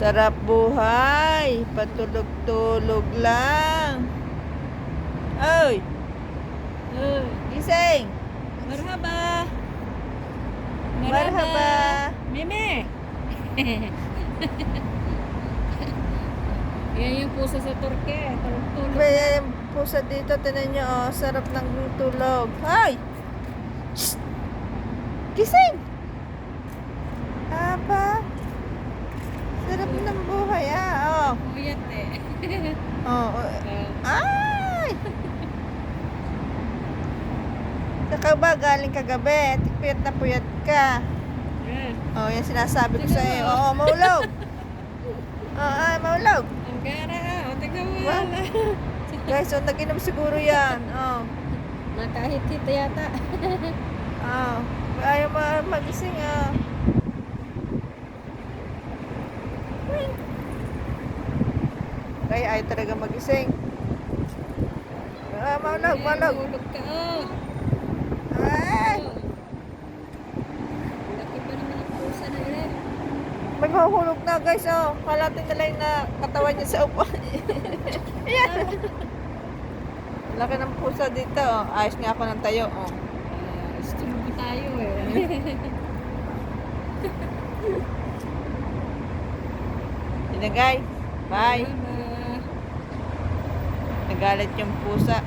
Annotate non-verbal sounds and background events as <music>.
Sarap buhay. Patulog-tulog lang. Oy, Oh, gising. marhaba. Marhaba. Meme. <laughs> Yan yung pusa sa Turke. Tulog-tulog. May pusa dito, tinan nyo, oh, sarap ng tulog. Hoy! Shh! Gising! Aba! Sarap ng buhay, ah. Oh. Puyat eh. Oh. oh. Ah, Ay! Saka ba galing kagabi? Puyat na puyat ka. yan. Oh, yan sinasabi ko sa iyo. Oo, maulog. <laughs> Oo, ay, maulog. Ang gara. O, tignan mo yan. Guys, oh, nag-inom siguro yan. Oh. Nakahit-hit yata. <laughs> Oh. Ayaw ma magising, ah. Kaya ay talaga magising. Ah, maulog, maulog. Tulog ka. Oh. Ay! Laki pa naman ang pusa na yan. May mahuhulog na guys, oh. Kalatin na lang na katawan niya sa upuan. <laughs> Ayan. Laki ng pusa dito, oh. Ayos nga ako ng tayo, oh. Ah, Stumbo tayo eh. Yun na guys. Bye. Bye. Nagalit yung pusa.